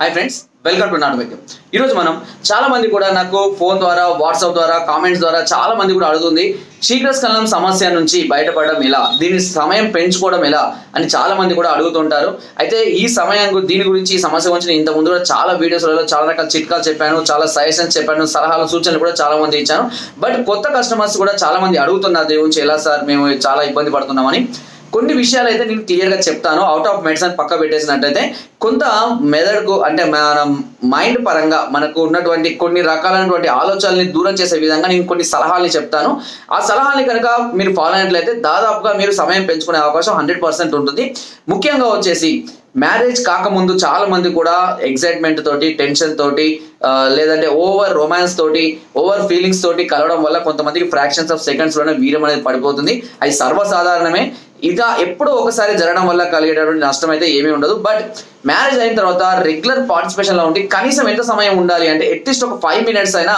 Hi friends welcome to నాటు వైద్యం ఈరోజు మనం చాలా మంది కూడా నాకు ఫోన్ ద్వారా వాట్సాప్ ద్వారా కామెంట్స్ ద్వారా చాలా మంది కూడా అడుగుతుంది శీఘ్రస్కలనం సమస్య నుంచి బయటపడడం ఎలా? దీని సమయం పెంచుకోవడం ఎలా? అని చాలా మంది కూడా అడుగుతుంటారు అయితే ఈ సమయం దీని గురించి ఈ సమస్య గురించి నేను ఇంతకుముందు ముందు కూడా చాలా వీడియోస్లలో చాలా రకాల చిట్కాలు చెప్పాను చాలా సజెషన్స్ చెప్పాను సలహాలు సూచనలు కూడా చాలా మంది ఇచ్చాను. బట్ కొత్త కస్టమర్స్ కూడా చాలా మంది అడుగుతున్నారు దీని గురించి ఎలా సార్? మేము చాలా ఇబ్బంది పడుతున్నామని. కొన్ని విషయాలు అయితే నేను క్లియర్గా చెప్తాను. అవుట్ ఆఫ్ మెడిసిన్ పక్క పెట్టేసినట్టయితే కొంత మెదడుకు అంటే మన మైండ్ పరంగా మనకు ఉన్నటువంటి కొన్ని రకాలైనటువంటి ఆలోచనల్ని దూరం చేసే విధంగా నేను కొన్ని సలహాలని చెప్తాను. ఆ సలహాని కనుక మీరు ఫాలో అయినట్లయితే దాదాపుగా మీరు సమయం పెంచుకునే అవకాశం హండ్రెడ్ పర్సెంట్ ఉంటుంది. ముఖ్యంగా వచ్చేసి మ్యారేజ్ కాకముందు చాలా మంది కూడా ఎగ్జైట్మెంట్ తోటి టెన్షన్ తోటి లేదంటే ఓవర్ రొమాన్స్ తోటి ఓవర్ ఫీలింగ్స్ తోటి కలవడం వల్ల కొంతమందికి ఫ్రాక్షన్స్ ఆఫ్ సెకండ్స్లోనే వీరం అనేది పడిపోతుంది. అది సర్వసాధారణమే. ఇదా ఎప్పుడో ఒకసారి జరగడం వల్ల కలిగేటటువంటి నష్టం అయితే ఏమీ ఉండదు. బట్ మ్యారేజ్ అయిన తర్వాత రెగ్యులర్ పార్టిసిపేషన్లో ఉండి కనీసం ఎంత సమయం ఉండాలి అంటే అట్లీస్ట్ ఒక ఫైవ్ మినిట్స్ అయినా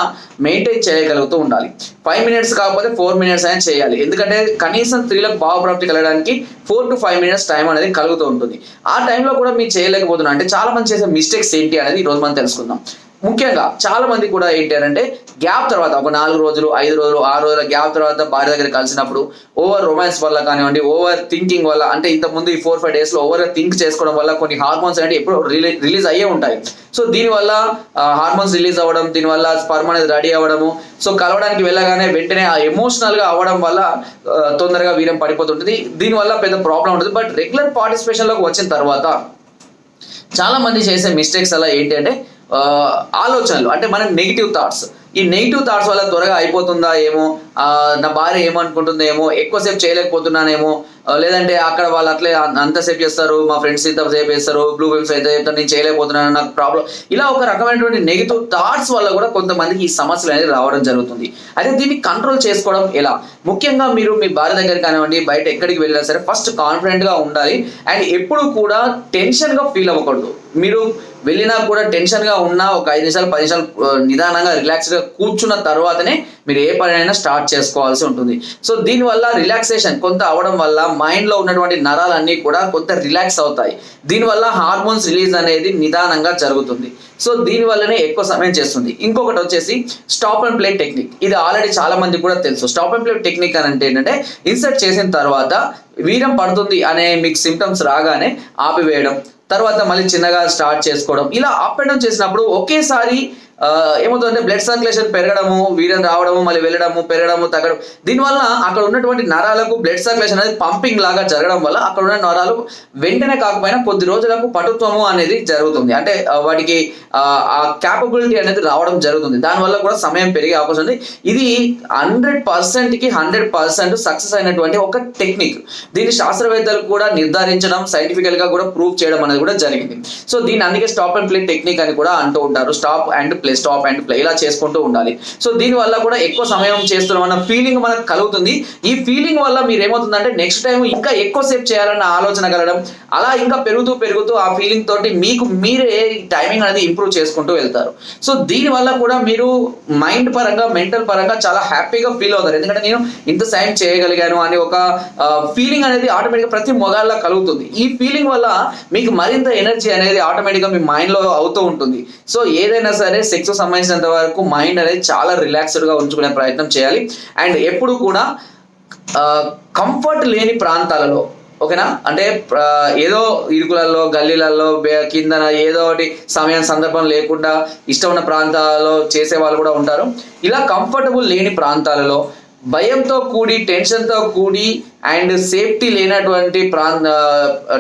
మెయింటైన్ చేయగలుగుతూ ఉండాలి. ఫైవ్ మినిట్స్ కాకపోతే ఫోర్ మినిట్స్ అయినా చేయాలి. ఎందుకంటే కనీసం స్త్రీలకు భావప్రాప్తి కలగడానికి four to five minutes time అనేది కలుగుతూ ఉంటుంది. ఆ టైంలో కూడా మీరు చేయలేకపోతున్నారు. అంటే చాలా మంది చేసే మిస్టేక్స్ ఏంటి అనేది ఈ రోజు మనం తెలుసుకుందాం. ముఖ్యంగా చాలా మంది కూడా ఏంటి అంటే గ్యాప్ తర్వాత ఒక నాలుగు రోజులు ఐదు రోజులు ఆరు రోజుల గ్యాప్ తర్వాత భార్య దగ్గర కలిసినప్పుడు ఓవర్ రొమాన్స్ వల్ల కానివ్వండి ఓవర్ థింకింగ్ వల్ల అంటే ఇంత ముందు ఈ ఫోర్ ఫైవ్ డేస్లో ఓవర్ థింక్ చేసుకోవడం వల్ల కొన్ని హార్మోన్స్ అనేవి ఎప్పుడు రిలీజ్ అయ్యే ఉంటాయి. సో దీనివల్ల హార్మోన్స్ రిలీజ్ అవ్వడం దీనివల్ల స్పర్మ్ అనేది రెడీ అవ్వడము సో కలవడానికి వెళ్ళగానే వెంటనే ఆ ఎమోషనల్గా అవ్వడం వల్ల తొందరగా వీరం పడిపోతుంటుంది. దీనివల్ల పెద్ద ప్రాబ్లం ఉంటుంది. బట్ రెగ్యులర్ పార్టిసిపేషన్లోకి వచ్చిన తర్వాత చాలా మంది చేసే మిస్టేక్స్ అలా ఏంటి అంటే ఆలోచనలు అంటే మన నెగిటివ్ థాట్స్ ఈ నెగిటివ్ థాట్స్ వల్ల త్వరగా అయిపోతుందా ఏమో? నా భార్య ఏమనుకుంటుందేమో? ఏమో ఎక్కువసేపు చేయలేకపోతున్నానేమో? లేదంటే అక్కడ వాళ్ళు అట్లే అంతసేపు చేస్తారు మా ఫ్రెండ్స్ ఇంతసేపు చేస్తారు బ్లూ ఫిల్మ్స్ అయితే చెప్తారు నేను చేయలేకపోతున్నాను నాకు ప్రాబ్లం ఇలా ఒక రకమైనటువంటి నెగిటివ్ థాట్స్ వల్ల కూడా కొంతమందికి ఈ సమస్యలు అనేది రావడం జరుగుతుంది. అయితే దీన్ని కంట్రోల్ చేసుకోవడం ఎలా? ముఖ్యంగా మీరు మీ భార్య దగ్గర కానివ్వండి బయట ఎక్కడికి వెళ్ళినా సరే ఫస్ట్ కాన్ఫిడెంట్గా ఉండాలి. అండ్ ఎప్పుడు కూడా టెన్షన్గా ఫీల్ అవ్వకూడదు. మీరు వెళ్ళినా కూడా టెన్షన్గా ఉన్నా ఒక ఐదు నిమిషాలు పది నిమిషాలు నిదానంగా రిలాక్స్గా కూర్చున్న తర్వాతనే మీరు ఏ పనైనా స్టార్ట్ చేసుకోవాల్సి ఉంటుంది. సో దీనివల్ల రిలాక్సేషన్ కొంత అవడం వల్ల మైండ్లో ఉన్నటువంటి నరాలన్నీ కూడా కొంత రిలాక్స్ అవుతాయి. దీనివల్ల హార్మోన్స్ రిలీజ్ అనేది నిదానంగా జరుగుతుంది. సో దీని వల్లనే ఎక్కువ సమయం చేస్తుంది. ఇంకొకటి వచ్చేసి స్టాప్ అండ్ ప్లే టెక్నిక్ ఇది ఆల్రెడీ చాలా మంది కూడా తెలుసు. స్టాప్ అండ్ ప్లే టెక్నిక్ అని అంటే ఏంటంటే ఇన్సర్ట్ చేసిన తర్వాత వీరం పడుతుంది అనే మీకు సిమ్టమ్స్ రాగానే ఆపివేయడం తర్వాత మళ్ళీ చిన్నగా స్టార్ట్ చేసుకోవడం. ఇలా అప్ అండ్ డౌన్ చేసినప్పుడు ఒకేసారి ఏమవుతుందంటే బ్లడ్ సర్క్యులేషన్ పెరగడము వీర్యం రావడము మళ్ళీ వెళ్ళడము పెరగడము తగ్గడం. దీనివల్ల అక్కడ ఉన్నటువంటి నరాలకు బ్లడ్ సర్క్యులేషన్ అనేది పంపింగ్ లాగా జరగడం వల్ల అక్కడ ఉన్న నరాలు వెంటనే కాకపోయినా కొద్ది రోజులకు పటుత్వము అనేది జరుగుతుంది. అంటే వాటికి ఆ, ఆ క్యాపబిలిటీ అనేది రావడం జరుగుతుంది. దానివల్ల కూడా సమయం పెరిగే అవకాశం ఉంది. ఇది హండ్రెడ్ పర్సెంట్కి హండ్రెడ్ పర్సెంట్ సక్సెస్ అయినటువంటి ఒక టెక్నిక్ దీన్ని శాస్త్రవేత్తలు కూడా నిర్ధారించడం సైంటిఫికల్గా కూడా ప్రూవ్ చేయడం అనేది కూడా జరిగింది. సో దీన్ని అందుకే స్టాప్ అండ్ ప్లే టెక్నిక్ అని కూడా అంటూ ఉంటారు. Stop and play stop and play ఇలా చేసుకుంటూ ఉండాలి. సో దీని వల్ల కూడా ఎక్కువ సమయం చేస్తున్నాం అన్న ఫీలింగ్ మనకు కలుగుతుంది. ఈ ఫీలింగ్ వల్ల మీరు ఏమవుతుందంటే నెక్స్ట్ టైం ఇంకా ఎక్కువ సేపు చేయాలన్న ఆలోచన కలగడం అలా ఇంకా పెరుగుతూ పెరుగుతూ ఆ ఫీలింగ్ తోటి మీకు మీరే టైమింగ్ అనేది ఇంప్రూవ్ చేసుకుంటూ వెళ్తారు. సో దీని వల్ల కూడా మీరు మైండ్ పరంగా మెంటల్ పరంగా చాలా హ్యాపీగా ఫీల్ అవుతారు. ఎందుకంటే నేను ఇంత సాయం చేయగలిగాను అని ఒక ఫీలింగ్ అనేది ఆటోమేటిక్గా ప్రతి మొగాళ్ళ కలుగుతుంది. ఈ ఫీలింగ్ వల్ల మీకు మరింత ఎనర్జీ అనేది ఆటోమేటిక్గా మీ మైండ్లో అవుతూ ఉంటుంది. సో ఏదైనా సరే సెక్స్ సంబంధించినంత వరకు మైండ్ అనేది చాలా రిలాక్స్డ్గా ఉంచుకునే ప్రయత్నం చేయాలి. అండ్ ఎప్పుడు కూడా కంఫర్ట్ లేని ప్రాంతాలలో ఓకేనా? అంటే ఏదో ఇరుకులలో గల్లీలలో కిందన ఏదో ఒకటి సమయం సందర్భం లేకుండా ఇష్టం ఉన్న ప్రాంతాలలో చేసే వాళ్ళు కూడా ఉంటారు. ఇలా కంఫర్టబుల్ లేని ప్రాంతాలలో భయంతో కూడి టెన్షన్తో కూడి అండ్ సేఫ్టీ లేనటువంటి ప్రాంత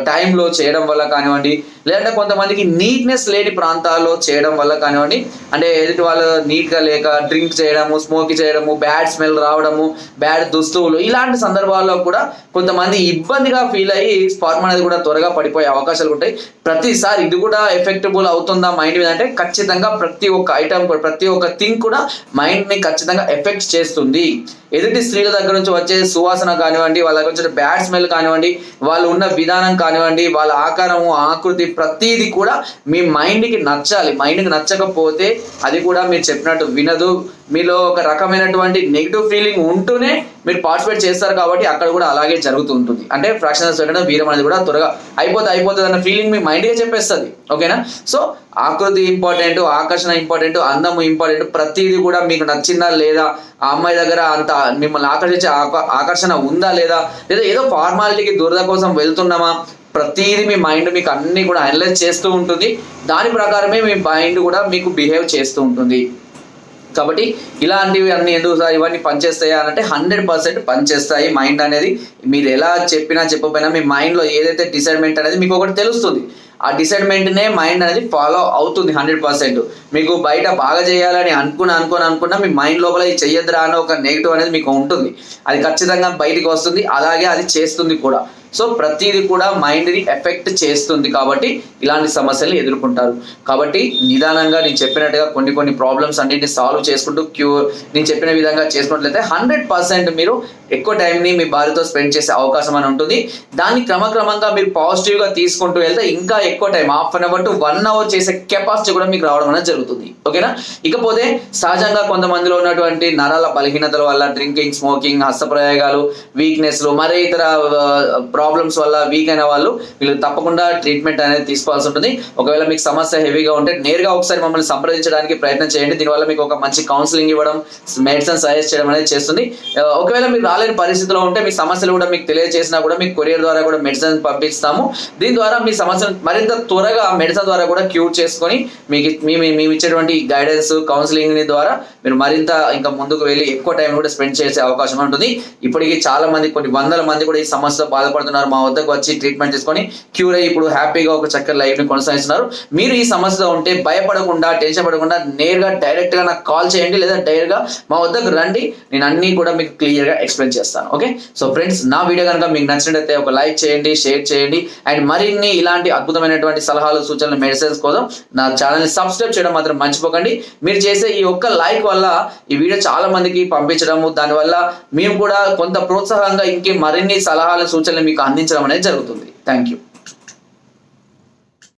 టైంలో చేయడం వల్ల కానివ్వండి లేదంటే కొంతమందికి నీట్నెస్ లేని ప్రాంతాల్లో చేయడం వల్ల కానివ్వండి అంటే ఎదుటి వాళ్ళు నీట్గా లేక డ్రింక్ చేయడము స్మోక్ చేయడము బ్యాడ్ స్మెల్ రావడము బ్యాడ్ దుస్తువులు ఇలాంటి సందర్భాల్లో కూడా కొంతమంది ఇబ్బందిగా ఫీల్ అయ్యి స్పార్మ్ అనేది కూడా త్వరగా పడిపోయే అవకాశాలు ఉంటాయి. ప్రతిసారి ఇది కూడా ఎఫెక్టబుల్ అవుతుందా మైండ్ మీద అంటే ఖచ్చితంగా ప్రతి ఒక్క ఐటమ్ కూడా ప్రతి ఒక్క థింగ్ కూడా మైండ్ని ఖచ్చితంగా ఎఫెక్ట్ చేస్తుంది. ఎదుటి స్త్రీల దగ్గర నుంచి వచ్చే సువాసన కానివ్వండి వాళ్ళ దగ్గర నుంచి బ్యాడ్ స్మెల్ కానివ్వండి వాళ్ళు ఉన్న విధానం కానివ్వండి వాళ్ళ ఆకారము ఆకృతి ప్రతిదీ కూడా మీ మైండ్కి నచ్చాలి. మైండ్కి నచ్చకపోతే అది కూడా మీరు చెప్పినట్టు వినదు. మీలో ఒక రకమైనటువంటి నెగిటివ్ ఫీలింగ్ ఉంటూనే మీరు పార్టిసిపేట్ చేస్తారు కాబట్టి అక్కడ కూడా అలాగే జరుగుతూ ఉంటుంది అంటే ఫ్రాక్షన్ పెట్టడం వీరం అనేది కూడా త్వరగా అయిపోతే అయిపోతుంది అన్న ఫీలింగ్ మీ మైండ్గా చెప్పేస్తుంది. ఓకేనా సో ఆకృతి ఇంపార్టెంట్ ఆకర్షణ ఇంపార్టెంట్ అందము ఇంపార్టెంట్ ప్రతిదీ కూడా మీకు నచ్చిందా లేదా? ఆ అమ్మాయి దగ్గర అంత మిమ్మల్ని ఆకర్షించే ఆక- ఆకర్షణ ఉందా లేదా? లేదా ఏదో ఫార్మాలిటీకి దురద కోసం వెళ్తున్నామా? ప్రతిదీ మీ మైండ్ మీకు అన్ని కూడా అనలైజ్ చేస్తూ ఉంటుంది. దాని ప్రకారమే మీ మైండ్ కూడా మీకు బిహేవ్ చేస్తూ ఉంటుంది. కాబట్టి ఇలాంటివి అన్ని ఎందుకు సార్? ఇవన్నీ పనిచేస్తాయా అంటే హండ్రెడ్ పర్సెంట్ పనిచేస్తాయి. మైండ్ అనేది మీరు ఎలా చెప్పినా చెప్పకపోయినా మీ మైండ్లో ఏదైతే డిసైడ్మెంట్ అనేది మీకు ఒకటి తెలుస్తుంది. ఆ డిసైడ్మెంట్నే మైండ్ అనేది ఫాలో అవుతుంది హండ్రెడ్ పర్సెంట్. మీకు బయట బాగా చేయాలని అనుకుని అనుకుని అనుకున్నా మీ మైండ్ లోపల ఇది చెయ్యద్దురా అనే ఒక నెగిటివ్ అనేది మీకు ఉంటుంది. అది ఖచ్చితంగా బయటికి వస్తుంది. అలాగే అది చేస్తుంది కూడా. సో ప్రతిదీ కూడా మైండ్ని ఎఫెక్ట్ చేస్తుంది కాబట్టి ఇలాంటి సమస్యలు ఎదుర్కొంటారు. కాబట్టి నిదానంగా నేను చెప్పినట్టుగా కొన్ని కొన్ని ప్రాబ్లమ్స్ అన్నింటిని సాల్వ్ చేసుకుంటూ క్యూర్ నేను చెప్పిన విధంగా చేసుకున్నట్లయితే హండ్రెడ్ పర్సెంట్ మీరు ఎక్కువ టైంని మీ భార్యతో స్పెండ్ చేసే అవకాశం అని ఉంటుంది. దాన్ని క్రమక్రమంగా మీరు పాజిటివ్గా తీసుకుంటూ వెళ్తే ఇంకా ఎక్కువ time half an hour to one hour చేసే కెపాసిటీ కూడా మీకు రావడం అనేది జరుగుతుంది. ఓకేనా ఇకపోతే సహజంగా కొంతమందిలో ఉన్నటువంటి నరాల బలహీనతల వల్ల డ్రింకింగ్ స్మోకింగ్ హస్తప్రయోగాలు వీక్నెస్లు మరే ఇతర ప్రాబ్లమ్స్ వల్ల వీక్ అయిన వాళ్ళు వీళ్ళు తప్పకుండా ట్రీట్మెంట్ అనేది తీసుకోవాల్సి ఉంటుంది. ఒకవేళ మీకు సమస్య హెవీగా ఉంటే నేరుగా ఒకసారి మమ్మల్ని సంప్రదించడానికి ప్రయత్నం చేయండి. దీనివల్ల మీకు ఒక మంచి కౌన్సిలింగ్ ఇవ్వడం మెడిసిన్ సజెస్ట్ చేయడం అనేది చేస్తుంది. ఒకవేళ మీరు రాలేని పరిస్థితిలో ఉంటే మీ సమస్యలు కూడా మీకు తెలియజేసినా కూడా మీకు కొరియర్ ద్వారా కూడా మెడిసిన్ పంపిస్తాము. దీని ద్వారా మీ సమస్యను మరింత త్వరగా మెడిసిన్ ద్వారా కూడా క్యూర్ చేసుకొని మీకు మీ- మేము ఇచ్చేటువంటి గైడెన్స్ కౌన్సిలింగ్ ద్వారా మీరు మరింత ఇంకా ముందుకు వెళ్ళి ఎక్కువ టైం కూడా స్పెండ్ చేసే అవకాశం ఉంటుంది. ఇప్పటికీ చాలా మంది కొన్ని వందల మంది కూడా ఈ సమస్యతో బాధపడుతున్నారు. మా వద్దకు వచ్చి ట్రీట్మెంట్ తీసుకొని క్యూర్ అయ్యి ఇప్పుడు హ్యాపీగా ఒక చక్కటి లైఫ్ని కొనసాగిస్తున్నారు. మీరు ఈ సమస్యలో ఉంటే భయపడకుండా టెన్షన్ పడకుండా నేరుగా డైరెక్ట్గా నాకు కాల్ చేయండి లేదా డైరెక్ట్గా మా వద్దకు రండి. నేను అన్ని కూడా మీకు క్లియర్గా ఎక్స్ప్లెయిన్ చేస్తాను. ఓకే సో ఫ్రెండ్స్ నా వీడియో కనుక మీకు నచ్చినట్లయితే ఒక లైక్ చేయండి షేర్ చేయండి. అండ్ మరిన్ని ఇలాంటి అద్భుతమైనటువంటి సలహాలు సూచనలు మెడిసిన్స్ కోసం నా ఛానల్ని సబ్స్క్రైబ్ చేయడం మాత్రం మర్చిపోకండి. మీరు చేసే ఈ ఒక్క లైక్ వల్ల ఈ వీడియో చాలా మందికి పంపించడము దానివల్ల మేము కూడా కొంత ప్రోత్సాహంగా ఇంకే మరిన్ని సలహాలు సూచనలు మీకు అందించడం అనేది జరుగుతుంది. Thank you